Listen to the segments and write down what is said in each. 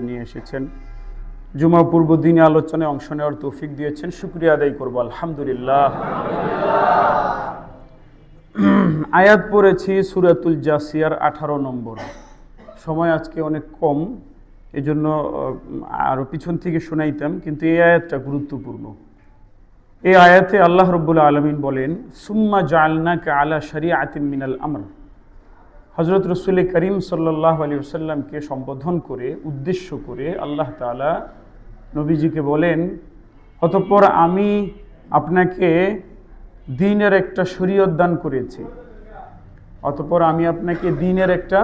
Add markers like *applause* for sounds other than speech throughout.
নিয়ে এসেছেন। জুমা পূর্ব দিনে আলোচনায় অংশ নেওয়ার তৌফিক দিয়েছেন। শুক্রিয়া আদায় করব, আলহামদুলিল্লাহ। আয়াত পড়েছি সুরাতুল জাসিয়ার আঠারো নম্বর। সময় আজকে অনেক কম এই জন্য আরও পিছন থেকে শোনাইতাম, কিন্তু এই আয়াতটা গুরুত্বপূর্ণ। এই আয়াতে আল্লাহ রব্বুল আলমিন বলেন, সুম্মা জালনাকে আলা শরিয়া আতিম মিনাল আমর। হজরত রসুল করিম সাল্লাহ আলী সাল্লামকে সম্বোধন করে, উদ্দেশ্য করে আল্লাহ তালা নবীজিকে বলেন, অতঃপর আমি আপনাকে দিনের একটা শরীয়ত দান করেছি। অতঃপর আমি আপনাকে দিনের একটা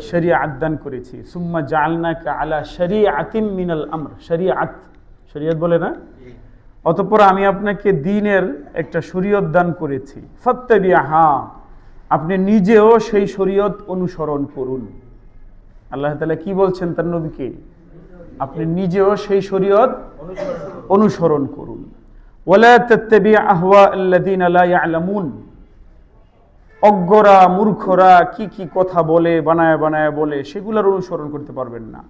শরিয়া দান করেছি। সুম্মা জালনাকে আলা শরিয়া আতিম মিনাল আমর। শরিয়া আত শরিয়ত বলে না? অতঃপর আমি আপনাকে দিনের একটা শরীয়ত দান করেছি। ফত্তাবিয়া হা আপনি নিজেও সেই শরীয়ত অনুসরণ করুন। আল্লাহ তালা কি বলছেন তার নবীকে? আপনি নিজেও সেই শরীয়ত অনুসরণ করুন। ওলা তত্তাবি আহওয়া আল্লাদিন আলা ইয়ালামুন। অজ্ঞরা, মূর্খরা কি কি কথা বলে, বানায় বানায় বলে, সেগুলোর অনুসরণ করতে পারবেন না।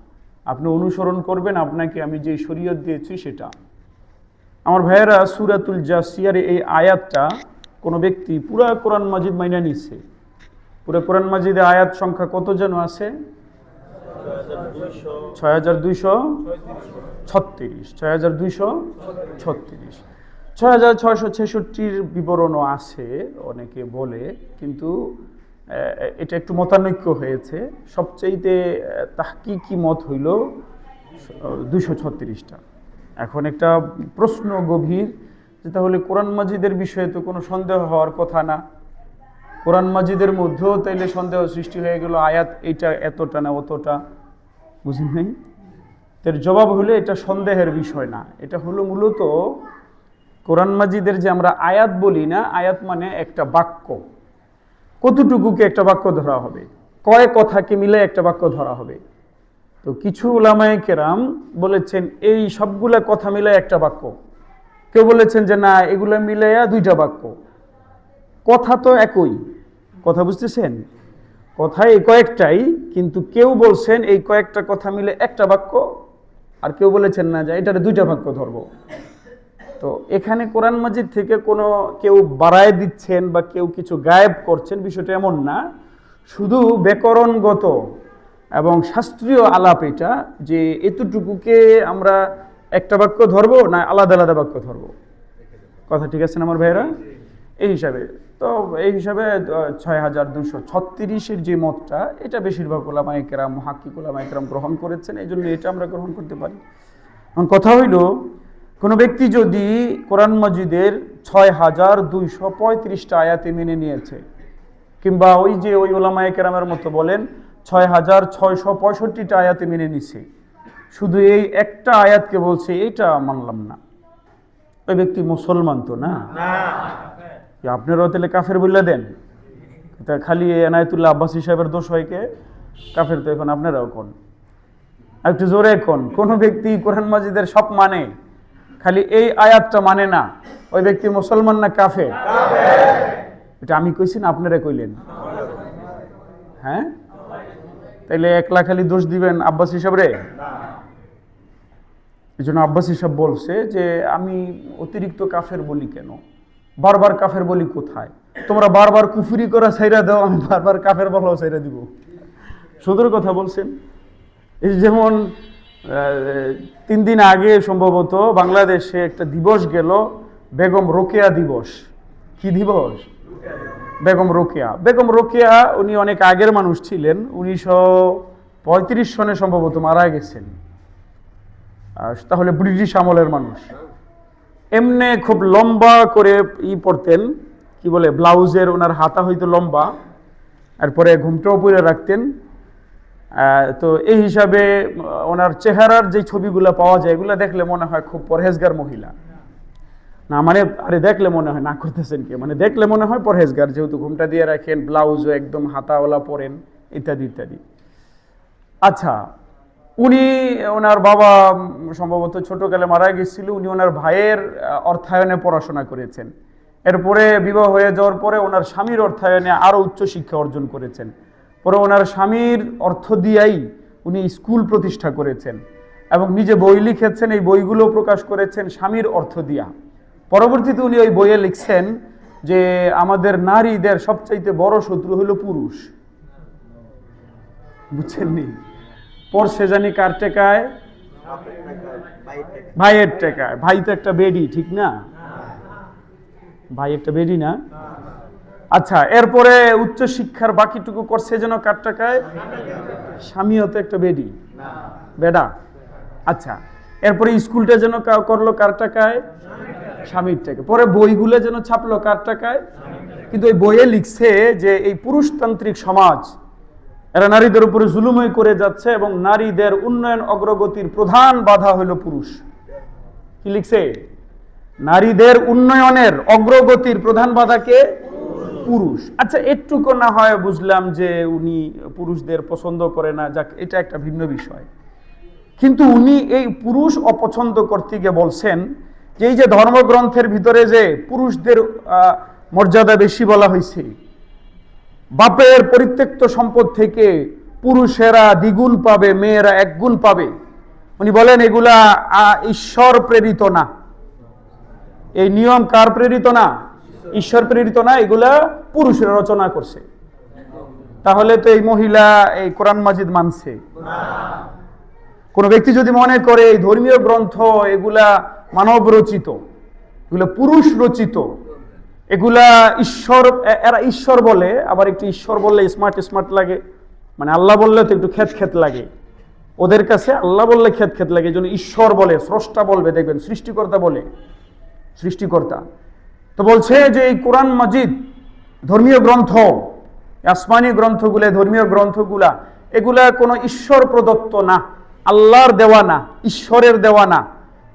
আপনি অনুসরণ করবেন আপনাকে, আমি যে শরীয়ত দিয়েছি সেটা। আমার ভাইয়েরা সুরাতুল জাসিয়ার এই আয়াতটা কোনো ব্যক্তি পুরা কোরআন মাজিদ মাইনা নিচ্ছে পুরা কোরআন মাজিদে আয়াত সংখ্যা কত যেন আছে? ছয় হাজার দুইশো ছত্রিশ। ছয় হাজার দুইশো ছত্রিশ। ছয় হাজার ছয়শো ছেষট্টির বিবরণও আছে, অনেকে বলে, কিন্তু এটা একটু মতানৈক্য হয়েছে। সবচেয়েতে তাহকিকি মত হইল দুইশো ছত্রিশটা। এখন একটা প্রশ্ন গভীর যে তাহলে কোরআন মাজিদের বিষয়ে তো কোনো সন্দেহ হওয়ার কথা না। কোরআন মাজিদের মধ্যেও তাইলে সন্দেহ সৃষ্টি হয়ে গেল, আয়াত এইটা এতটা না অতটা। বুঝলেন নাই? তার জবাব হলো এটা সন্দেহের বিষয় না। এটা হলো মূলত কোরআন মাজিদের যে আমরা আয়াত বলি না, আয়াত মানে একটা বাক্য। কতটুকুকে একটা বাক্য ধরা হবে? কয় কথাকে মিলে একটা বাক্য ধরা হবে? তো কিছু ওলামায় কেরাম বলেছেন, এই সবগুলা কথা মিলে একটা বাক্য। কেউ বলেছেন যে, না, এগুলো মিলাইয়া দুইটা বাক্য। কথা তো একই। কথা বুঝতেছেন? কথা এই কয়েকটাই, কিন্তু কেউ বলছেন এই কয়েকটা কথা মিলে একটা বাক্য, আর কেউ বলেছেন না যে, এটার দুইটা বাক্য ধরব। তো এখানে কোরআন মাজিদ থেকে কোনো কেউ বাড়ায় দিচ্ছেন বা কেউ কিছু গায়েব করছেন, বিষয়টা এমন না। শুধু ব্যাকরণগত এবং শাস্ত্রীয় আলাপ এটা যে, এতটুকুকে আমরা একটা বাক্য ধরবো না আলাদা আলাদা বাক্য ধরবো? কথা ঠিক আছে না আমার ভাইয়েরা? এই হিসাবে। তো এই হিসাবে ছয় হাজার দুশো ছত্রিশের যে মতটা, এটা বেশিরভাগ ওলামা ওলামা একরাম গ্রহণ করেছেন এই জন্য এটা আমরা গ্রহণ করতে পারি। এখন কথা হইল, কোনো ব্যক্তি যদি কোরআন মজিদের ছয় হাজার দুইশো পঁয়ত্রিশটা আয়াতে মেনে নিয়েছে, কিংবা ওই যে ওই ওলামা মতো বলেন, ছয় হাজার ছয়শো পঁয়ষট্টিটা আয়াতে মেনে নিছে শুধু এই একটা আয়াতকে বলছে এটা মানলাম না। ওই ব্যক্তি মুসলমান তো না? আপনারাও তাহলে কাফের বললে দেন? তা খালি এনায়তুল্লাহ আব্বাসী সাহেবের দোষ হয় কে? কাফের তো এখন আপনারাও কোন? একটু জোরে কোন? কোনো ব্যক্তি কোরআন মাজিদের সব মানে খালি এই আয়াতটা মানে না। ওই ব্যক্তি মুসলমান না কাফে এটা আমি কইছি না আপনারা কইলেন। হ্যাঁ? তাইলে একলা খালি দোষ দিবেন আব্বাসী হিসাব রে? এই জন্য আব্বাস হিসাব বলছে যে, আমি অতিরিক্ত কাফের বলি কেন? বারবার কাফের বলি কোথায়? তোমরা বারবার কুফুরি করা সাইরা দাও, আমি বারবার কাফের বলাও সাইরা দিব। সুন্দর কথা বলছেন। এই যেমন তিন দিন আগে সম্ভবত বাংলাদেশে একটা দিবস গেল, বেগম রোকেয়া দিবস। কি দিবস? বেগম রোকেয়া। বেগম রোকেয়া উনি অনেক আগের মানুষ ছিলেন, উনিশশো পঁয়ত্রিশ সনে সম্ভবত মারা গেছেন। তাহলে ব্রিটিশ আমলের মানুষ। এমনে খুব লম্বা করে ই পড়তেন কি বলে, ব্লাউজের ওনার হাতা হইতো লম্বা, এরপরে ঘুমটাও পরে রাখতেন। তো এই হিসাবে ওনার চেহারার যে ছবিগুলো পাওয়া যায়, এগুলো দেখলে মনে হয় খুব পরহেজগার মহিলা। না মানে আরে, দেখলে মনে হয়, না করতেছেন কি মানে দেখলে মনে হয় পরহেজগার, যেহেতু ঘুমটা দিয়ে রাখেন, ব্লাউজও একদম হাতাওয়ালা পরেন, ইত্যাদি ইত্যাদি। আচ্ছা উনি ওনার বাবা সম্ভবত ছোটকালে মারা গেছিল, উনি ওনার ভাইয়ের অর্থায়নে পড়াশোনা করেছেন। এরপরে বিবাহ হয়ে যাওয়ার পরে ওনার স্বামীর অর্থায়নে আরও উচ্চশিক্ষা অর্জন করেছেন। পরে ওনার স্বামীর অর্থ দিয়াই উনি স্কুল প্রতিষ্ঠা করেছেন এবং নিজে বই লিখেছেন, এই বইগুলো প্রকাশ করেছেন স্বামীর অর্থ দিয়া। পরবর্তীতে উনি ওই বইয়ে লিখছেন যে, আমাদের নারীদের সবচাইতে বড় শত্রু হলো পুরুষ। বুঝছেন পরশে জানি কার টেকায়? ভাইয়ের টেকায়। ভাই তো একটা বেডি, ঠিক না? ভাই একটা বেডি না? আচ্ছা এরপরে উচ্চ শিক্ষার বাকিটুকু করছে যেন কার টাকায়? স্বামীও তো একটা বেডি। বেডা? আচ্ছা এরপরে স্কুলটা যেন করল কার টাকায়? স্বামীর টাকা পরে বইগুলো যেন ছাপলো কার টাকায়? কিন্তু ওই বইয়ে লিখছে যে এই পুরুষতান্ত্রিক সমাজ এরা নারীদের উপরে জুলুমই করে যাচ্ছে এবং নারীদের উন্নয়ন অগ্রগতির প্রধান বাধা হলো পুরুষ। কি লিখছে? নারীদের উন্নয়নের অগ্রগতির প্রধান বাধাকে পুরুষ। আচ্ছা একটুকু না হয় বুঝলাম যে উনি পুরুষদের পছন্দ করে না, যাক, এটা একটা ভিন্ন বিষয়। কিন্তু উনি এই পুরুষ অপছন্দ করতে গিয়ে বলছেন যে এই যে ধর্মগ্রন্থের ভিতরে যে পুরুষদের মর্যাদা বেশি বলা হয়েছে বাপের পরিত্যক্ত সম্পদ থেকে পুরুষেরা দ্বিগুণ পাবে, মেয়েরা একগুণ পাবে। উনি বলেন, এগুলা ঈশ্বর প্রেরিত না। এই নিয়ম কার প্রেরিত না? ঈশ্বর প্রেরিত না, এগুলা পুরুষেরা রচনা করছে। তাহলে তো এই মহিলা এই কোরআন মাজিদ মানছে। কোন ব্যক্তি যদি মনে করে, এই ধর্মীয় গ্রন্থ, এগুলা মানব রচিত, এগুলো পুরুষ রচিত এগুলা ঈশ্বর এরা ঈশ্বর বলে, আবার একটু ঈশ্বর বললে স্মার্ট স্মার্ট লাগে। মানে আল্লাহ বললে তো একটু খেত খেত লাগে। ওদের কাছে আল্লাহ বললে খেত খেত লাগে জন্য ঈশ্বর বলে, স্রষ্টা বলবে, দেখবেন সৃষ্টিকর্তা বলে, সৃষ্টিকর্তা। তো বলছে যে এই কোরআন মাজিদ, ধর্মীয় গ্রন্থ, আসমানি গ্রন্থগুলা, ধর্মীয় গ্রন্থগুলা, এগুলা কোনো ঈশ্বর প্রদত্ত না, আল্লাহর দেওয়া না, ঈশ্বরের দেওয়া না।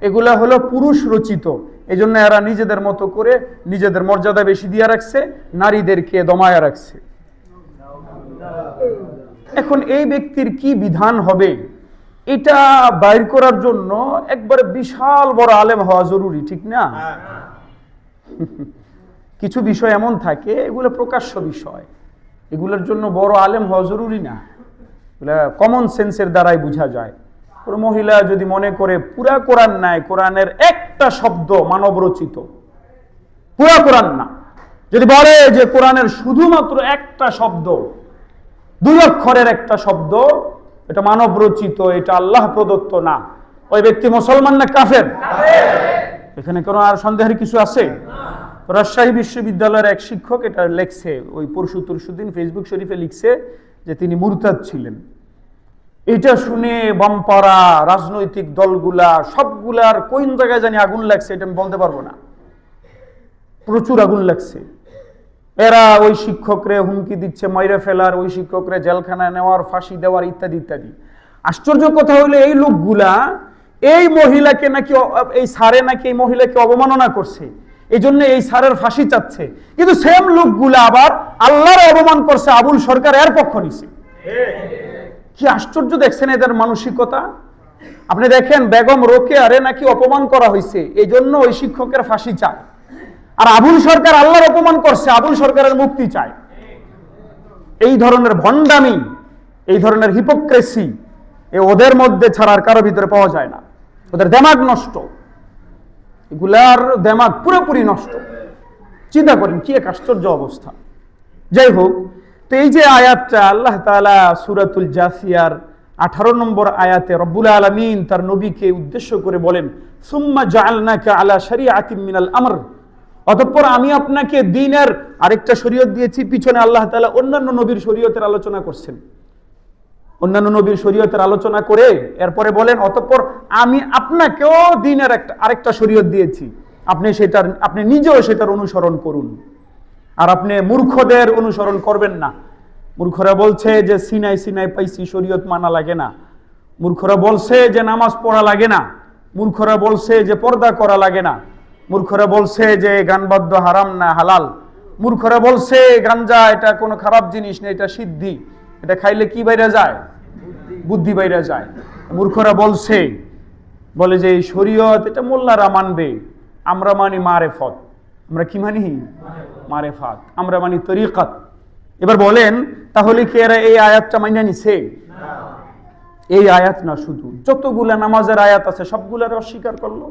এগুলা হলো পুরুষ রচিত। এই জন্য এরা নিজেদের মতো করে নিজেদের মর্যাদা বেশি দিয়ে রাখছে, নারীদেরকে দমায়া রাখছে। এখন এই ব্যক্তির কি বিধান হবে? এটা বাইর করার জন্য একবারে বিশাল বড় আলেম হওয়া জরুরি, ঠিক না? *laughs* কিছু বিষয় এমন থাকে, এগুলো প্রকাশ্য বিষয়। এগুলোর জন্য বড় আলেম হওয়া জরুরি না। কমন সেন্সের দ্বারাই বোঝা যায়। কোনো মহিলা যদি মনে করে পুরা কোরআন নাই কোরআনের একটা শব্দ মানব রচিত পুরা কোরআন না। যদি বলে যে কোরআনের শুধুমাত্র একটা শব্দ দুই অক্ষরের একটা শব্দ এটা মানব রচিত এটা আল্লাহ প্রদত্ত না। ওই ব্যক্তি মুসলমান না কাফের? এখানে কোনো আর সন্দেহের কিছু আছে? রাজশাহী বিশ্ববিদ্যালয়ের এক শিক্ষক এটা লেখছে ওই পরশু তরশু দিন ফেসবুক শরীফে লিখছে যে তিনি মুরতাদ ছিলেন। এটা শুনে বামপাড়া, রাজনৈতিক দলগুলা, সবগুলার কোন জায়গায় জানি আগুন লাগছে এটা আমি বলতে পারব না। প্রচুর আগুন লাগছে। এরা ওই শিক্ষকরে হুমকি দিচ্ছে, মাইরে ফেলার, ওই শিক্ষকরে জেলখানায় নেওয়ার, ফাঁসি দেওয়ার, ইত্যাদি ইত্যাদি। আশ্চর্য কথা হলো এই লোকগুলা এই মহিলাকে নাকি এই সারে নাকি এই মহিলাকে অবমাননা করছে। এই জন্য এই সারের ফাঁসি চাচ্ছে। কিন্তু সেম লোকগুলা আবার আল্লাহর অবমান করছে আবুল সরকার এর পক্ষ নিছে। কি আশ্চর্য দেখছেন এদের মানসিকতা? আপনি দেখেন বেগম রোকে আরে নাকি অপমান করা হয়েছে এই জন্য ওই শিক্ষকের ফাঁসি চায়। আর আবুল সরকার আল্লাহর অপমান করছে, আবুল সরকারের মুক্তি চায়। এই ধরনের ভণ্ডামি, এই ধরনের হিপোক্রেসি এ ওদের মধ্যে ছাড়ার কারও ভিতরে পাওয়া যায় না। ওদের দেমাগ নষ্ট। এগুলার দেমাগ পুরোপুরি নষ্ট। চিন্তা করেন কি এক আশ্চর্য অবস্থা। যাই হোক তো এই যে আয়াতটা আল্লাহ তাআলা সুরাতুল জাসিয়ার আঠারো নম্বর আয়াতে রব্বুল আলমিন তার নবীকে উদ্দেশ্য করে বলেন, সুম্মা জাআলনাকা আলা শারিআতিম মিনাল আমর। অতঃপর আমি আপনাকে দিনের আরেকটা শরীয়ত দিয়েছি, পিছনে আল্লাহ তাআলা অন্যান্য নবীর শরীয়তের আলোচনা করছেন। অন্যান্য নবীর শরীয়তের আলোচনা করে এরপরে বলেন, অতঃপর আমি আপনাকেও দিনের একটা, আরেকটা শরীয়ত দিয়েছি। আপনি সেটার, আপনি নিজেও সেটার অনুসরণ করুন। আর আপনি মূর্খদের অনুসরণ করবেন না। মূর্খরা বলছে যে সিনাই সিনাই পাইছি, শরীয়ত মানা লাগে না। মূর্খরা বলছে যে নামাজ পড়া লাগে না। মূর্খরা বলছে যে পর্দা করা লাগে না। মূর্খরা বলছে যে গানবাদ্য হারাম না, হালাল। মূর্খরা বলছে গাঞ্জা, এটা কোনো খারাপ জিনিস না, এটা সিদ্ধি। এটা খাইলে কি বাইরে যায়? বুদ্ধি বাইরে যায়। মূর্খরা বলছে, বলে যে শরীয়ত, এটা মোল্লারা মানবে। আমরা মানি মারেফত। আমরা কি মানি? মারেফাত। আমরা মানি তরিকাত। এবার বলেন তাহলে কি এরা এই আয়াতটা মাইনা নিছে? এই আয়াত না শুধু। যতগুলা নামাজের আয়াত আছে সবগুলার অস্বীকার করল।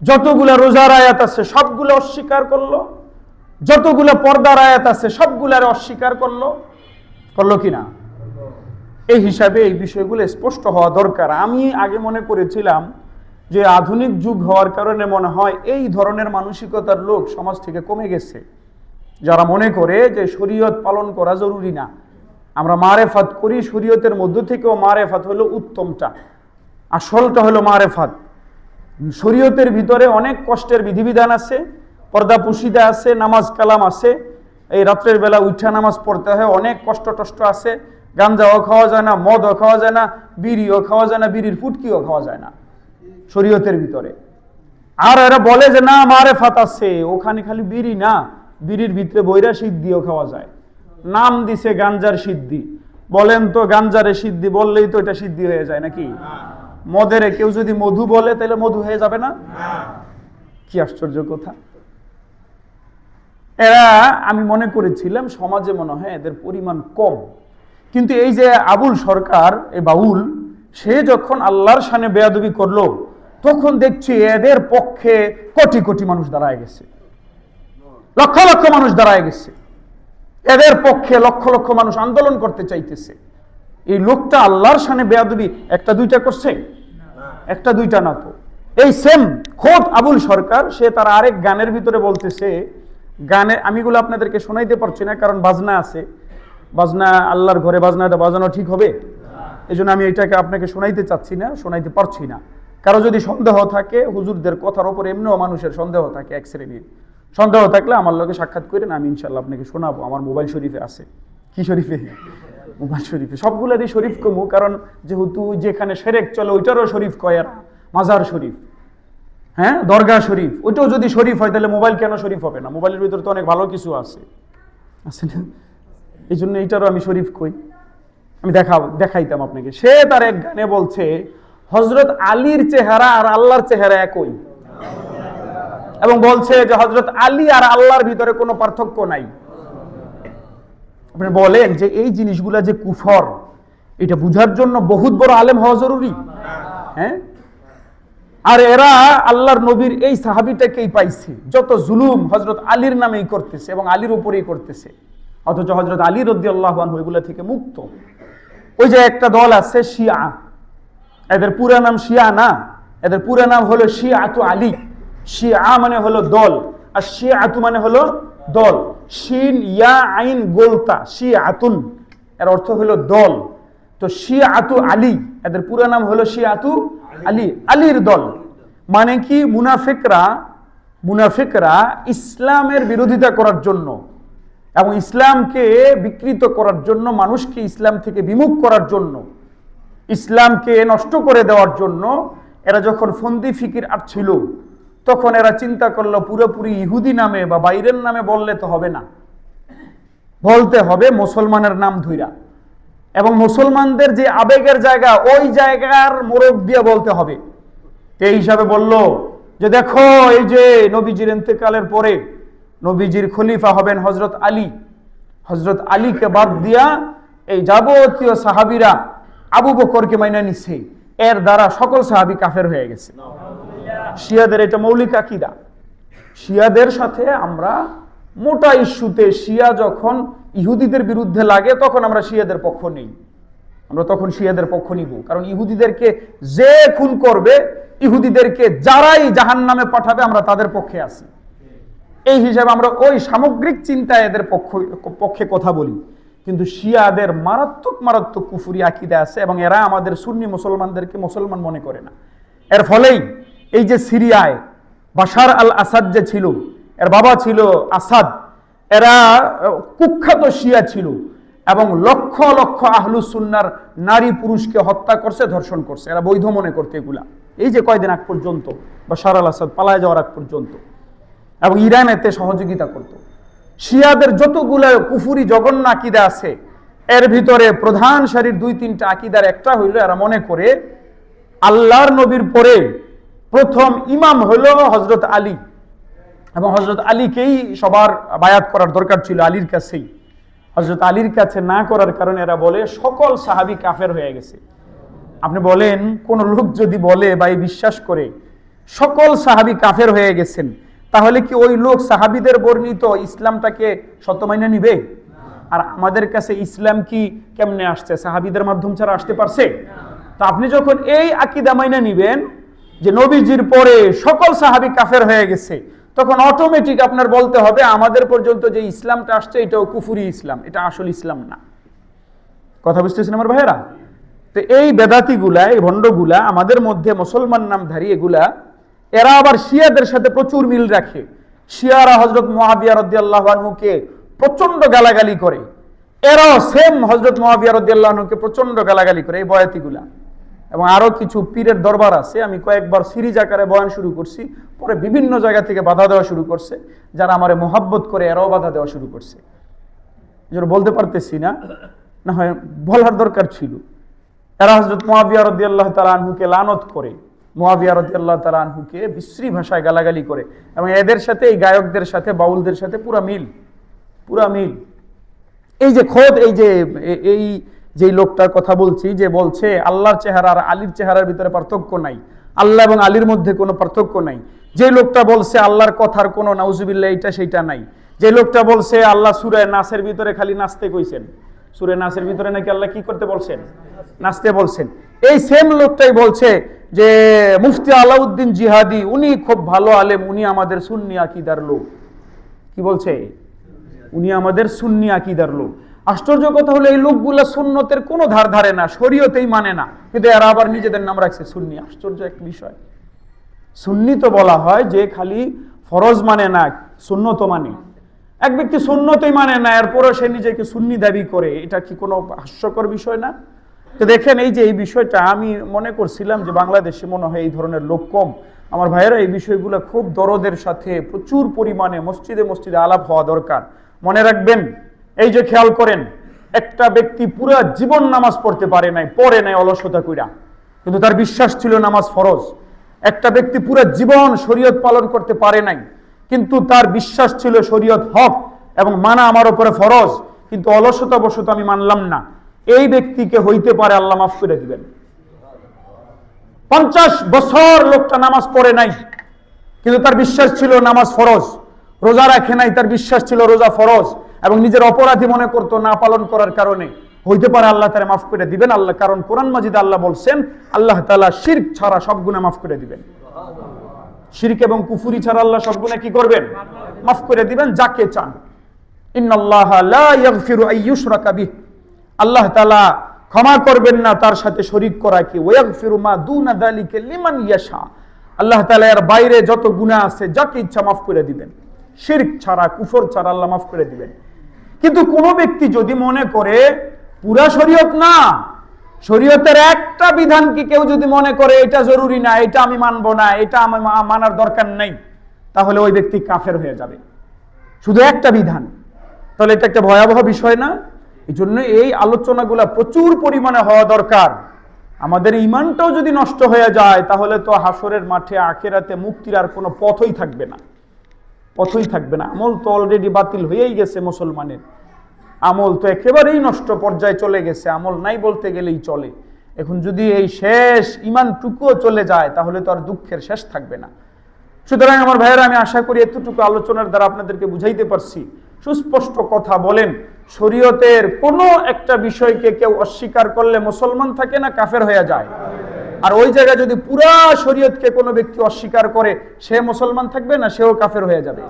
যতগুলা রোজার আয়াত আছে সবগুলো অস্বীকার করল। যতগুলা পর্দার আয়াত আছে সবগুলার অস্বীকার করল। করল কিনা এই হিসাবে এই বিষয়গুলো স্পষ্ট হওয়া দরকার। আমি আগে মনে করেছিলাম যে আধুনিক যুগ হওয়ার কারণে মনে হয় এই ধরনের মানসিকতার লোক সমাজ থেকে কমে গেছে। যারা মনে করে যে শরীয়ত পালন করা জরুরি না, আমরা মারেফাত করি, শরীয়তের মধ্য থেকেও মারেফাত হলো উত্তমটা। আসলটা হলো মারেফাত। শরীয়তের ভিতরে অনেক কষ্টের বিধিবিধান আছে, পর্দা পুশিদা আছে, নামাজ কালাম আছে, এই রাত্রের বেলা উঠা নামাজ পড়তে হয়, অনেক কষ্ট টষ্ট আছে, গাঞ্জাও খাওয়া যায় না, মদও খাওয়া যায় না, বিড়িও খাওয়া যায় না, বিড়ির ফুটকিও খাওয়া যায় না শরীয়তের ভিতরে। আর এরা বলে যে না মারে ফাত আছে, ওখানে খালি বিড়ি না। বিড়ির ভিতরে বৈরা সিদ্ধিও খাওয়া যায়। নাম দিছে গাঞ্জার সিদ্ধি। বলেন তো গাঞ্জারে সিদ্ধি বললেই তো এটা সিদ্ধি হয়ে যায় নাকি? মদের কেউ যদি মধু বলে, তাহলে মধু হয়ে যাবে না? কি আশ্চর্য কথা। এরা, আমি মনে করেছিলাম, সমাজে মনে হয় এদের পরিমাণ কম। কিন্তু এই যে আবুল সরকার এ বাউল, সে যখন আল্লাহর সানে বেয়াদবি করল, তখন দেখছি এদের পক্ষে কোটি কোটি মানুষ দাঁড়ায় গেছে। লক্ষ লক্ষ মানুষ দাঁড়ায় গেছে। এদের পক্ষে লক্ষ লক্ষ মানুষ আন্দোলন করতে চাইতেছে। এই লোকটা আল্লাহর সানে বেয়াদবি, একটা দুইটা করছে? একটা দুইটা না তো। এই সেম খোদ আবুল সরকার, সে তার আরেক গানের ভিতরে বলতেছে, গানে, আমিগুলো আপনাদেরকে শোনাইতে পারছি না, কারণ বাজনা আছে। বাজনা, আল্লাহর ঘরে বাজনাটা বাজানো ঠিক হবে? এই জন্য আমি এটাকে আপনাকে শোনাইতে চাচ্ছি না, শোনাইতে পারছি না। কারও যদি সন্দেহ থাকে, হুজুরদের কথার ওপর এমনিও মানুষের সন্দেহ থাকে এক শ্রেণির। সন্দেহ থাকলে আমার লোকে সাক্ষাৎ করেন, আমি ইনশাল্লাহ আপনাকে শোনাবো। আমার মোবাইল শরীফে আছে। কি শরীফে? মোবাইল শরীফে। সবগুলোরই শরীফ কমু, কারণ যেহেতু যেখানে সেরেক চলে, ওইটারও শরীফ কয় আর মাজার শরীফ। হ্যাঁ? দরগা শরীফ। ওইটাও যদি শরীফ হয়, তাহলে মোবাইল কেন শরীফ হবে না? মোবাইলের ভিতরে তো অনেক ভালো কিছু আছে। আছে না? এই জন্য এইটারও আমি শরীফ কই। আমি দেখাব দেখাইতাম আপনাকে। সে তার এক গানে বলছে হজরত আলীর চেহারা আর আল্লাহর চেহারা একই। এবং বলছে যে হজরত আলী আর আল্লাহর ভিতরে কোনো পার্থক্য নাই। আপনি বলেন যে এই জিনিসগুলা যে কুফর, এটা বুঝার জন্য বহুত বড় আলেম হওয়া জরুরি। হ্যাঁ? আর এরা আল্লাহর নবীর এই সাহাবিটাকেই পাইছে। যত জুলুম হজরত আলীর নামেই করতেছে এবং আলীর উপরেই করতেছে। অথচ হজরত আলী রদ্দি আল্লাহ ওইগুলা থেকে মুক্ত। ওই যে একটা দল আছে শিয়া। এদের পুরা নাম শিয়া না, এদের পুরা নাম হলো শিয়া তো আলী। শিয়া মানে হলো দল, আর শিয়া আতু মানে হলো দল। শিন, ইয়া, আইন, গোলতা শিয়া আতুন এর অর্থ হলো দল। তো শিয়া আতু আলী, এদের পুরা নাম হলো শিয়া আতু আলী। আলীর দল মানে কি? মুনাফিকরা মুনাফিকরা ইসলামের বিরোধিতা করার জন্য এবং ইসলামকে বিকৃত করার জন্য, মানুষকে ইসলাম থেকে বিমুখ করার জন্য, ইসলামকে নষ্ট করে দেওয়ার জন্য এরা যখন ফন্দি ফিকির আটছিল তখন এরা চিন্তা করল, পুরোপুরি ইহুদি নামে বা বাইরের নামে বললে তো হবে না। বলতে হবে মুসলমানের নাম ধইরা। এবং মুসলমানদের যে আবেগের জায়গা, ওই জায়গার মোরগ দিয়ে বলতে হবে। এই হিসাবে বলল যে, দেখো, এই যে নবীজির ইন্তেকালের পরে নবীজির খলিফা হবেন হজরত আলী। হজরত আলীকে বাদ দিয়া এই যাবতীয় সাহাবিরা আবু বকরকে মাইনা নিচ্ছে এর দ্বারা সকল সাহাবি কাফের হয়ে গেছে। শিয়াদের এটা মৌলিক আকিদা। শিয়াদের সাথে আমরা মোটা ইস্যুতে শিয়া যখন ইহুদিদের বিরুদ্ধে লাগে, তখন আমরা শিয়াদের পক্ষ নেই। আমরা তখন শিয়াদের পক্ষ নিব। কারণ ইহুদিদেরকে যে খুন করবে, ইহুদিদেরকে যারাই জাহান নামে পাঠাবে, আমরা তাদের পক্ষে আছি। এই হিসাবে আমরা ওই সামগ্রিক চিন্তায় এদের পক্ষ, পক্ষে কথা বলি। কিন্তু শিয়াদের মারাত্মক মারাত্মক কুফুরি আকিদা আছে এবং এরা আমাদের সুন্নি মুসলমানদেরকে মুসলমান মনে করে না। এর ফলেই এই যে সিরিয়ায় বাশার আল আসাদ যে ছিল, এর বাবা ছিল আসাদ, এরা কুখ্যাত শিয়া ছিল এবং লক্ষ লক্ষ আহলুসুন্নার নারী পুরুষকে হত্যা করছে, ধর্ষণ করছে। এরা বৈধ মনে করতে এগুলা। এই যে কয়দিন আগ পর্যন্ত বাশার আল আসাদ পালায় যাওয়ার আগ পর্যন্ত এবং ইরান এতে সহযোগিতা করত। শিয়াদের যতগুলো কুফুরি জঘন্য আকিদা আছে, এর ভিতরে প্রধান সারির দুই তিনটা আকিদার একটা হইল, এরা মনে করে আল্লাহর নবীর পরে প্রথম ইমাম হইল হজরত আলী। এবং হজরত আলীকেই সবার বায়াত করার দরকার ছিল, আলীর কাছেই। হজরত আলীর কাছে না করার কারণে এরা বলে, সকল সাহাবি কাফের হয়ে গেছে। আপনি বলেন, কোন লোক যদি বলে বা বিশ্বাস করে, সকল সাহাবি কাফের হয়ে গেছেন, তাহলে কি ওই লোক সাহাবিদের বর্ণিত ইসলামটাকে মাইনে নিবে? আর আমাদের কাছে ইসলাম কি কেমনে আসছে? সাহাবিদের মাধ্যম ছাড়া আসতে পারছে? তা আপনি যখন এই আকিদা মাইনা নিবেন যে নবীজির পরে সকল সাহাবি কাফের হয়ে গেছে, তখন অটোমেটিক আপনার বলতে হবে, আমাদের পর্যন্ত যে ইসলামটা আসছে, এটাও কুফুরি ইসলাম, এটা আসল ইসলাম না। কথা বুঝতেছেন আমার ভাইয়েরা? তো এই বেদাতিগুলা, এই ভণ্ডগুলা, আমাদের মধ্যে মুসলমান নামধারী এগুলা, এরা আবার শিয়াদের সাথে প্রচুর মিল রাখে। শিয়ারা হজরত মহাবিয়া রদ্দি আল্লাহকে প্রচণ্ড গালাগালি করে। এরাও সেম হজরত মহাবিয়া রদ্দি আল্লাহকে প্রচণ্ড গালাগালি করে, এই বয়াতিগুলা। এবং আরও কিছু পীরের দরবার আছে। আমি কয়েকবার সিরিজ আকারে বয়ান শুরু করছি, পরে বিভিন্ন জায়গা থেকে বাধা দেওয়া শুরু করছে, যারা আমার মোহাব্বত করে এরাও বাধা দেওয়া শুরু করছে। বলতে পারতেছি না না হয় বলার দরকার ছিল। এরা হজরত মোয়াবিয়া রদি আল্লাহ লানত করে মোয়াবিয়া রদি আল্লাহ তালা আনহুকে বিশ্রী ভাষায় গালাগালি করে এবং এদের সাথে, এই গায়কদের সাথে, বাউলদের সাথে পুরা মিল পুরা মিল। এই যে খোদ, এই যে এই যে লোকটার কথা বলছি, যে বলছে, আল্লাহর চেহারা আর আলীর চেহারার ভিতরে পার্থক্য নাই। আল্লাহ এবং আলীর মধ্যে কোনো পার্থক্য নাই। যে লোকটা বলছে, আল্লাহর কথার কোনো নাউজুবিল্লাহ এইটা সেইটা নাই। যে লোকটা বলছে, আল্লাহ সুরে নাসের ভিতরে খালি নাচতে কইছেন। সুরে নাসের ভিতরে নাকি আল্লাহ কি করতে বলছেন? নাচতে বলছেন। এই সেম লোকটাই বলছে যে, মুফতি আলাউদ্দিন জিহাদি, উনি খুব ভালো আলেম, উনি আমাদের সুন্নি আকিদার লোক। কি বলছে? উনি আমাদের সুন্নি আকিদার লোক। আশ্চর্য কথা হলো, এই লোকগুলা সুন্নতের কোনো ধার ধারে না, শরীয়তেই মানে না। কিন্তু এরা আবার নিজেদের নাম রাখছে সুন্নি। আশ্চর্য এক বিষয়। সুন্নি তো বলা হয় যে খালি ফরজ মানে না সুন্নত মানে। এক ব্যক্তি সুন্নতই মানে না, এরপরও সে নিজেকে সুন্নি দাবি করে, এটা কি কোনো হাস্যকর বিষয় না? তো দেখেন, এই যে এই বিষয়টা, আমি মনে করছিলাম যে বাংলাদেশে মনে হয় এই ধরনের লোক কম। আমার ভাইয়েরা এই বিষয়গুলো খুব দরদের সাথে প্রচুর পরিমাণে মসজিদে মসজিদে আলাপ হওয়া দরকার। মনে রাখবেন এই যে খেয়াল করেন, একটা ব্যক্তি পুরো জীবন নামাজ পড়তে পারে নাই, পড়ে নাই অলসতা কইরা। কিন্তু তার বিশ্বাস ছিল নামাজ ফরজ। একটা ব্যক্তি পুরো জীবন শরীয়ত পালন করতে পারে নাই, কিন্তু তার বিশ্বাস ছিল শরীয়ত হক এবং মানা আমার উপরে ফরজ, কিন্তু অলসতা বশত আমি মানলাম না। এই ব্যক্তিকে হইতে পারে আল্লাহ মাফ করে দিবেন। পঞ্চাশ বছর লোকটা নামাজ পড়ে নাই, কিন্তু তার বিশ্বাস ছিল নামাজ ফরজ। রোজা রাখে নাই, তার বিশ্বাস ছিল রোজা ফরজ। এবং নিজের অপরাধী মনে করতো না পালন করার কারণে। হইতে পারে আল্লাহ তারা মাফ করে দিবেন, আল্লাহ কারণ কোরআন মাজিদে আল্লাহ বলছেন, আল্লাহ তালা শির্ক ছাড়া সব গুণা মাফ করে দিবেন। শিরক এবং কুফুরি ছাড়া আল্লাহ সব গুণা কি করবেন? মাফ করে দিবেন যাকে চান। আল্লাহ তাআলা ক্ষমা করবেন না তার সাথে শরীক করা কি। আল্লাহ এর বাইরে যত গুনাহ আছে, যাকে ইচ্ছা মাফ করে দিবেন। শিরক ছাড়া, কুফর ছাড়া আল্লাহ মাফ করে দিবেন। কিন্তু কোন ব্যক্তি যদি মনে করে, পুরা শরীয়ত না, শরীয়তের একটা বিধান কি কেউ যদি মনে করে, এটা জরুরি না, এটা আমি মানব না, এটা আমার মা- মানার দরকার নেই, তাহলে ওই ব্যক্তি কাফের হয়ে যাবে। শুধু একটা বিধান। তাহলে এটা একটা ভয়াবহ বিষয় না? এই জন্য এই আলোচনাগুলো প্রচুর পরিমাণে হওয়া দরকার। আমাদের ইমানটাও যদি নষ্ট হয়ে যায়, তাহলে তো হাসরের মাঠে আখেরাতে মুক্তির আর কোনো পথই থাকবে না। পথই থাকবে না। আমল তো অলরেডি বাতিল হয়েই গেছে মুসলমানের। আমল তো একেবারেই নষ্ট পর্যায়ে চলে গেছে। আমল নাই বলতে গেলেই চলে। এখন যদি এই শেষ ইমানটুকুও চলে যায়, তাহলে তো আর দুঃখের শেষ থাকবে না। সুতরাং আমার ভাইয়েরা, আমি আশা করি এতটুকু আলোচনার দ্বারা আপনাদেরকে বুঝাইতে পারছি। সুস্পষ্ট কথা বলেন, শরীয়তের কোনো একটা বিষয়কে কেউ অস্বীকার করলে মুসলমান থাকে না, কাফের হয়ে যায়। আর ওই জায়গায় যদি পুরা শরীয়তকে কোনো ব্যক্তি অস্বীকার করে, সে মুসলমান থাকবে না, সেও কাফের হয়ে যাবে।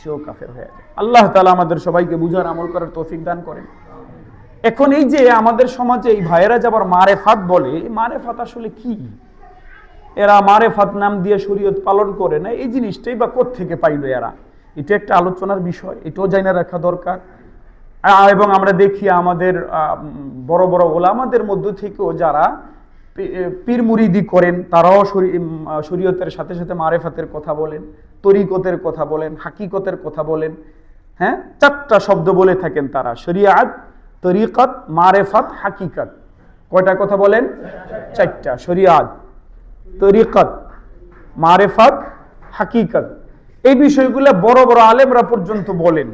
সেও কাফের হয়ে যাবে। আল্লাহ তালা আমাদের সবাইকে বুঝার, আমল করার তৌফিক দান করেন। এখন এই যে আমাদের সমাজে এই ভাইয়েরা যাবার মারেফাত বলে মারেফাত আসলে কি? এরা মারেফাত নাম দিয়ে শরীয়ত পালন করে না, এই জিনিসটাই বা থেকে পাইল এরা? এটা একটা আলোচনার বিষয়, এটাও জানা রাখা দরকার। এবং আমরা দেখি আমাদের বড় বড় ওলামাদের মধ্য থেকেও যারা পীর মুরিদি করেন, তারাও শরী- শরীয়তের সাথে সাথে মারেফাতের কথা বলেন, তরিকতের কথা বলেন, হাকিকতের কথা বলেন হ্যাঁ? চারটা শব্দ বলে থাকেন তারা, শরিয়াত, তরিকত, মারেফাত, হাকিকত। কয়টা কথা বলেন? চারটা, শরিয়াত, তরিকত, মারেফাত, হাকিকত। এই বিষয়গুলো বড় বড় আলেমরা পর্যন্ত বলেন।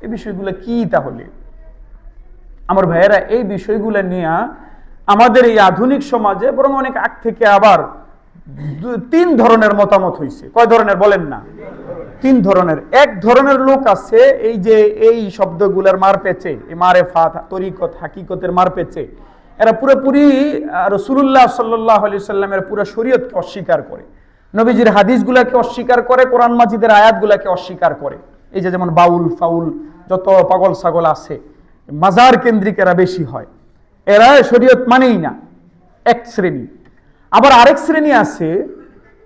এই বিষয়গুলো কি তাহলে? আমার ভাইয়েরা, এই বিষয়গুলো নিয়ে আমাদের এই আধুনিক সমাজে বরং অনেক আগ থেকে আবার তিন ধরনের মতামত হয়েছে কয় ধরনের বলেন না? তিন ধরনের। এক ধরনের লোক আছে, এই যে এই শব্দগুলোর মার পেছে মারে ফাত, তরিকত, হাকিকতের মার পেছে, এরা পুরোপুরি রসুল্লাহ সাল্লাহ আলি সাল্লামের পুরো শরীয়তকে অস্বীকার করে। নবীজির হাদিসগুলাকে অস্বীকার করে, কোরআন মাজিদের আয়াতগুলাকে অস্বীকার করে। এই যে যেমন বাউল, ফাউল, যত পাগল ছাগল আছে, মাজার কেন্দ্রিক এরা বেশি হয়। এরা শরীয়ত মানেই না, এক শ্রেণি। আবার আরেক শ্রেণি আছে,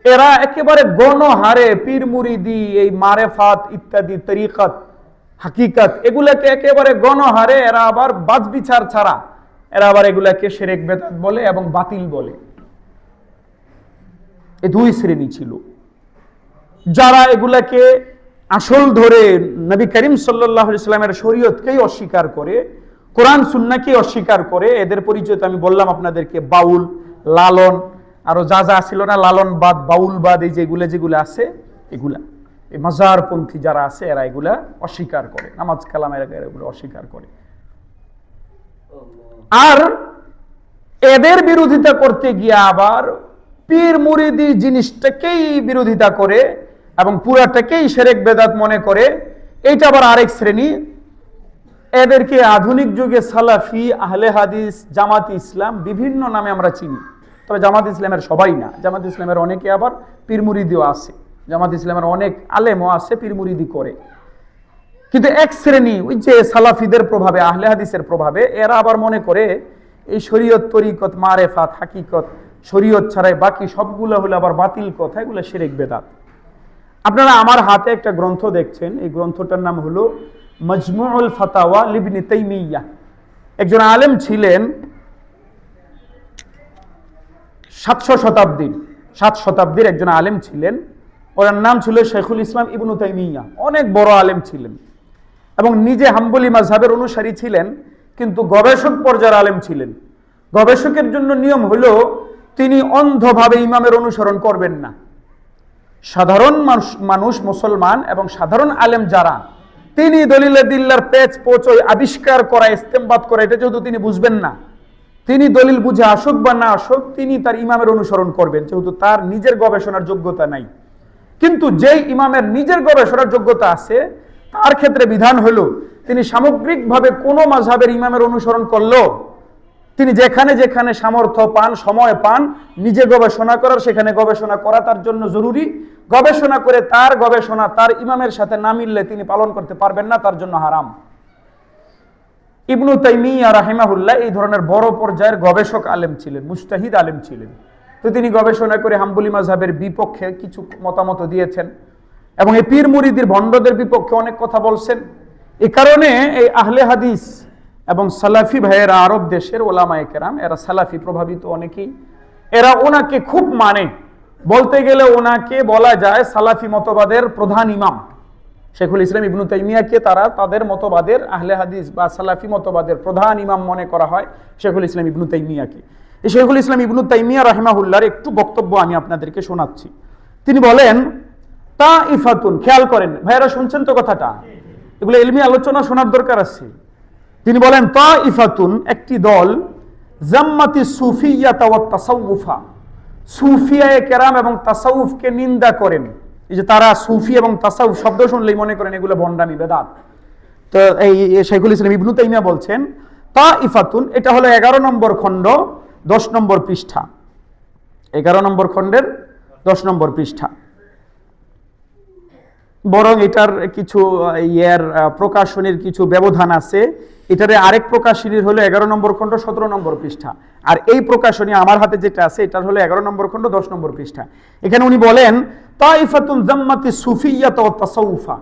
এরা একেবারে গণহারে পীর এই মারেফাত ইত্যাদি, তরিকত, হাকিকত, এগুলাকে একেবারে গণহারে, এরা আবার বাজ বিচার ছাড়া, এরা আবার এগুলাকে সেরেক বেদাত বলে এবং বাতিল বলে। এই দুই শ্রেণি ছিল। যারা এগুলাকে আসল ধরে নবী করিম সাল্লাহ ইসলামের শরীয়তকেই অস্বীকার করে কোরআন সুন্নাকে অস্বীকার করে, এদের পরিচয় তো আমি বললাম আপনাদেরকে, বাউল, লালন, আরও যা যা ছিল না, লালন বাদ, বাউল বাদ, এই যেগুলো যেগুলো আছে, এগুলা। এই মাজারপন্থী যারা আছে, এরা এগুলা অস্বীকার করে, নামাজ কালাম এরা এগুলো অস্বীকার করে। আর এদের বিরোধিতা করতে গিয়ে আবার পীর মুরিদি জিনিসটাকেই বিরোধিতা করে এবং পুরাটাকেই সেরেক বেদাত মনে করে, এইটা আবার আরেক শ্রেণি এদেরকে আধুনিক যুগে সালাফি, আহলে হাদিস, জামাত ইসলাম বিভিন্ন নামে আমরা চিনি। তবে জামাত ইসলামের সবাই না। জামাত ইসলামের অনেকে আবার পীর মুরিদিও আছে। জামাত ইসলামের অনেক আলেমও আছে পীর মুরিদি করে। কিন্তু এক শ্রেণি, ওই যে সালাফিদের প্রভাবে, আহলে হাদিসের প্রভাবে, এরা আবার মনে করে, এই শরীয়ত, তরিকত, মারেফাত, হাকিকত, শরীয়ত ছাড়াই বাকি সবগুলো হলো আবার বাতিল কথা, এগুলো শিরেক বেদাত। আপনারা আমার হাতে একটা গ্রন্থ দেখছেন। এই গ্রন্থটার নাম হলো মজমুউল ফাতাওয়া লিবনি তাইমিয়া। একজন আলেম ছিলেন সাতশো শতাব্দীর, সাত শতাব্দীর একজন আলেম ছিলেন। ওনার নাম ছিল শেখুল ইসলাম ইবনু তাইমিয়া। অনেক বড় আলেম ছিলেন এবং নিজে হাম্বলি মাঝহাবের অনুসারী ছিলেন, কিন্তু গবেষক পর্যায়ের আলেম ছিলেন। গবেষকের জন্য নিয়ম হলো, তিনি অন্ধভাবে ইমামের অনুসরণ করবেন না। সাধারণ মানুষ মানুষ, মুসলমান এবং সাধারণ আলেম যারা, তিনি দলিলে দিল্লার পেচ পোচ ওই আবিষ্কার করা, ইস্তেমবাদ করা, এটা যেহেতু তিনি বুঝবেন না। তিনি দলিল বুঝে আসুক বা না আসুক, তিনি তার ইমামের অনুসরণ করবেন, যেহেতু তার নিজের গবেষণার যোগ্যতা নাই। কিন্তু যেই ইমামের নিজের গবেষণার যোগ্যতা আছে, তার ক্ষেত্রে বিধান হলো, তিনি সামগ্রিকভাবে কোনো মাঝহাবের ইমামের অনুসরণ করল তিনি যেখানে যেখানে সামর্থ্য পান, সময় পান, নিজে গবেষণা করার, সেখানে গবেষণা করা তার জন্য জরুরি। গবেষণা করে তার গবেষণা তার ইমামের সাথে না মিললে তিনি পালন করতে পারবেন না, তার জন্য হারাম। ইবনু তাইমিয়া রাহিমাহুল্লাহ এই ধরনের বড় পর্যায়ের গবেষক আলেম ছিলেন, মুস্তাহিদ আলেম ছিলেন। তো তিনি গবেষণা করে হাম্বুলি মাঝহাবের বিপক্ষে কিছু মতামত দিয়েছেন এবং এই পীর মুরিদির ভণ্ডদের বিপক্ষে অনেক কথা বলছেন। এ কারণে এই আহলে হাদিস এবং সালাফি ভাইয়েরা আরব দেশের ওলামায়ে কেরাম, এরা সালাফি প্রভাবিত অনেকেই। এরা ওনাকে খুব মানে। বলতে গেলে ওনাকে বলা যায় সালাফি মতবাদের প্রধান ইমাম। শেখুল ইসলাম ইবনু তাইমিয়াকে তারা তাদের মতবাদের আহলে হাদিস বা সালাফি মতবাদের প্রধান ইমাম মনে করা হয় শেখুল ইসলাম ইবনু তাইমিয়াকে। এই শেখুল ইসলাম ইবনু তাইমিয়া রাহিমাহুল্লার একটু বক্তব্য আমি আপনাদেরকে শোনাচ্ছি। তিনি বলেন তা ইফাতুন খেয়াল করেন, ভাইয়ারা শুনছেন তো কথাটা? এগুলো এলমি আলোচনা শোনার দরকার আছে। তিনি বলেন তা ইফাতুন একটি দল, জাম্মাতি সুফিয়া তাসাউফা। সুফিয়ায়ে কেরাম এবং তাসাউফকে নিন্দা করেন। এই যে তারা সুফি এবং তাসাউফ শব্দ শুনলেই মনে করেন এগুলো ভণ্ডামি, বেদাত। তো এই শাইখুল ইসলাম ইবনু তাইমিয়া বলছেন তা ইফাতুন এটা হলো এগারো নম্বর খণ্ড, দশ নম্বর পৃষ্ঠা। এগারো নম্বর খণ্ডের দশ নম্বর পৃষ্ঠা। বরং এটার কিছু ইয়ার প্রকাশনীর কিছু ব্যবধান আছে। এটারে আরেক প্রকাশনীর হলো এগারো নম্বর খণ্ড, সতেরো নম্বর পৃষ্ঠা। আর এই প্রকাশনী আমার হাতে যেটা আছে, এটার হলো এগারো নম্বর খণ্ড, দশ নম্বর পৃষ্ঠা। এখানে উনি বলেন, তাইফাতুন জাম্মাতি সুফিয়া তো তাসাউফা।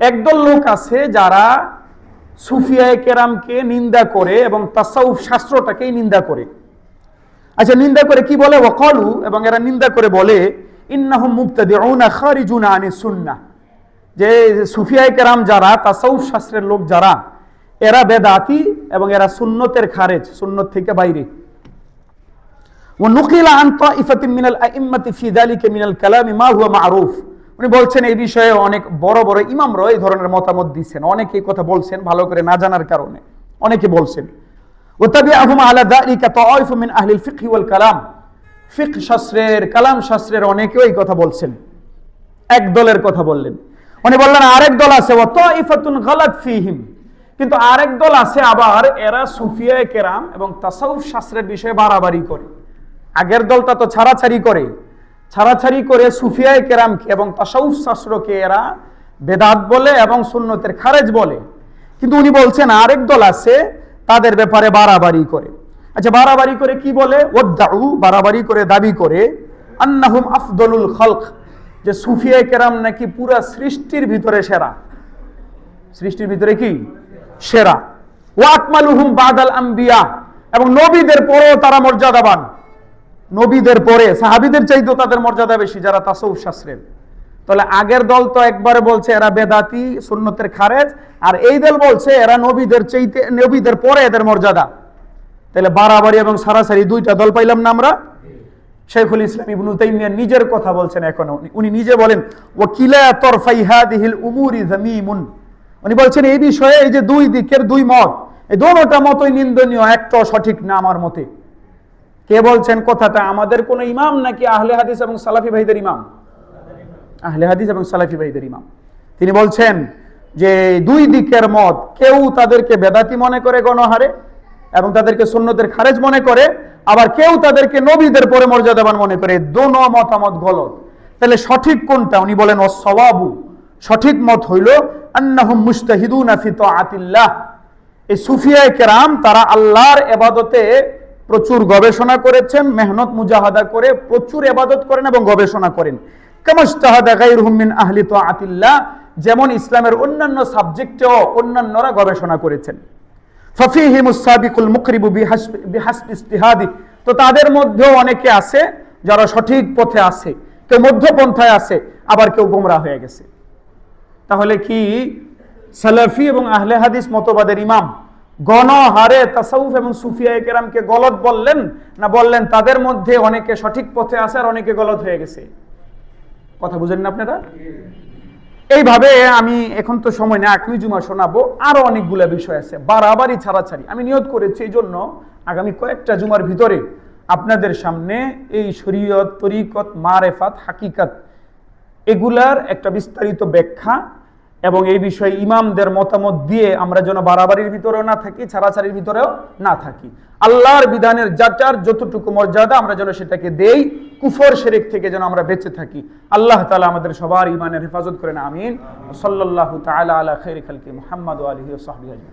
একদল লোক আছে যারা সুফিয়ায়ে কেরামকে নিন্দা করে এবং তাসাউফ শাস্ত্রটাকেই নিন্দা করে। আচ্ছা নিন্দা করে কি বলে? ওয়াকালু এবং এরা নিন্দা করে বলে, ইন্নাহুম মুবতাদিউনা খারিজুনা আনিস সুন্নাহ। যে সুফিয়া কেরাম যারা, তাসাউফ শাস্ত্রের লোক যারা, এরা বেদাতি এবং এরা সুন্নতের খারেজ, সুন্নত থেকে বাইরে। উনি বলছেন এই বিষয়ে অনেক বড় বড় ইমামরা এই ধরনের মতামত দিচ্ছেন। অনেকে এই কথা বলছেন ভালো করে না জানার কারণে। অনেকে বলছেন কালাম। ফিক শাস্ত্রের, কালাম শাস্ত্রের অনেকেও এই কথা বলছেন। এক দলের কথা বললেন। উনি বললেন, আরেক দল আছে, ও তাইফাতুন গালাত ফিহিম। কিন্তু আরেক দল আছে আবার, এরা সুফিয়ায়ে কেরাম এবং তাসাউফ শাস্ত্রের বিষয়ে বাড়াবাড়ি করে। আগের দলটা তো ছাড়াছাড়ি করে। ছাড়াছাড়ি করে সুফিয়ায়ে কেরামকে এবং তাসাউফ শাস্ত্রকে এরা বেদাত বলে এবং সুন্নতের খারেজ বলে। কিন্তু উনি বলছেন, আরেক দল আছে, তাদের ব্যাপারে বাড়াবাড়ি করে। আচ্ছা বাড়াবাড়ি করে কি বলে? ওদ্দাউ বাড়াবাড়ি করে দাবি করে, আন্নাহুম আফদলুল খলক। যে সুফিয়া কেরাম নাকি পুরা সৃষ্টির ভিতরে সেরা। সৃষ্টির ভিতরে কি? সেরা। ওয়াকমালুহুম বাদাল আম্বিয়া। এবং নবীদের পরেও তারা মর্যাদাবান। নবীদের পরে, সাহাবিদের চাইতেও তাদের মর্যাদা বেশি, যারা তাসৌফ শাস্ত্রের। তাহলে আগের দল তো একবারে বলছে এরা বেদাতি, সুন্নতের খারেজ, আর এই দল বলছে এরা নবীদের চাইতে, নবীদের পরে এদের মর্যাদা। তাহলে বাড়াবাড়ি এবং সারাসারি দুইটা দল পাইলাম না আমরা। শেখুল ইসলাম ইবনু তাইমিয়া নিজের কথা বলছেন এখন। উনি- নিজে বলেন ওয়াকিলা তরফাই হাদিহিল উমুরি জামিমুন। উনি বলছেন, এই বিষয়ে এই যে দুই দিকের দুই মত, এই দোনোটা মতই নিন্দনীয় একটাও সঠিক না আমার মতে। কে বলছেন, কথাটা আমাদের কোন ইমাম নাকি আহলে হাদিস এবং সালাফি ভাইদের ইমাম? আহলে হাদিস এবং সালাফি ভাইদের ইমাম। তিনি বলছেন যে দুই দিকের মত কেউ তাদেরকে বেদাতি মনে করে গণহারে এবং তাদেরকে সুন্নতের খারেজ মনে করে আবার কেউ তাদেরকে নবীদের পরে মর্যাদাবান মনে করে, দোনো মতামত গলত। তাহলে সঠিক কোনটা? উনি বলেন অসবাবু সঠিক মত হইল ফি এই সুফিয়ায়ে কেরাম, তারা আল্লাহর এবাদতে প্রচুর গবেষণা করেছেন, মেহনত মুজাহাদা করে প্রচুর এবাদত করেন এবং গবেষণা করেন। আহলি তাআতিল্লাহ, যেমন ইসলামের অন্যান্য সাবজেক্টেও অন্যান্যরা গবেষণা করেছেন। ফফিহি মুসাবিকুল মুকরিবু বিহাসব ইস্তিহাদি। তো তাদের মধ্যেও অনেকে আছে যারা সঠিক পথে আছে, কেউ মধ্যপন্থায় আছে, আবার কেউ গোমরা হয়ে গেছে। তাহলে কি সালাফি এবং আহলে হাদিস মতবাদের ইমাম গণ গণহারে তাসাউফ এবং সুফিয়া কেরামকে গলত বললেন না বললেন তাদের মধ্যে অনেকে সঠিক পথে আছে আর অনেকে গলত হয়ে গেছে? কথা বুঝেন না আপনারা? এইভাবে আমি এখন তো সময় না আগামী জুমা শোনাবো। আরও অনেকগুলো বিষয় আছে, বাড়াবাড়ি ছাড়াছাড়ি। আমি নিয়োগ করেছি এই জন্য আগামী কয়েকটা জুমার ভিতরে আপনাদের সামনে এই শরীয়ত, তরিকত, মারেফাত, হাকিকাত এগুলার একটা বিস্তারিত ব্যাখ্যা এবং এই বিষয়ে ইমামদের মতামত দিয়ে আমরা যেন বাড়াবাড়ির ভিতরেও না থাকি, ছাড়াছাড়ির ভিতরেও না থাকি। আল্লাহর বিধানের যাচার যতটুকু মর্যাদা আমরা যেন সেটাকে দেই, কুফর শেরেক থেকে যেন আমরা বেঁচে থাকি। আল্লাহ তালা আমাদের সবার ইমানের হেফাজত করেন, আমিন। সাল্লাহ তালা আলা খের খালকি মোহাম্মদ আলহি সাহবি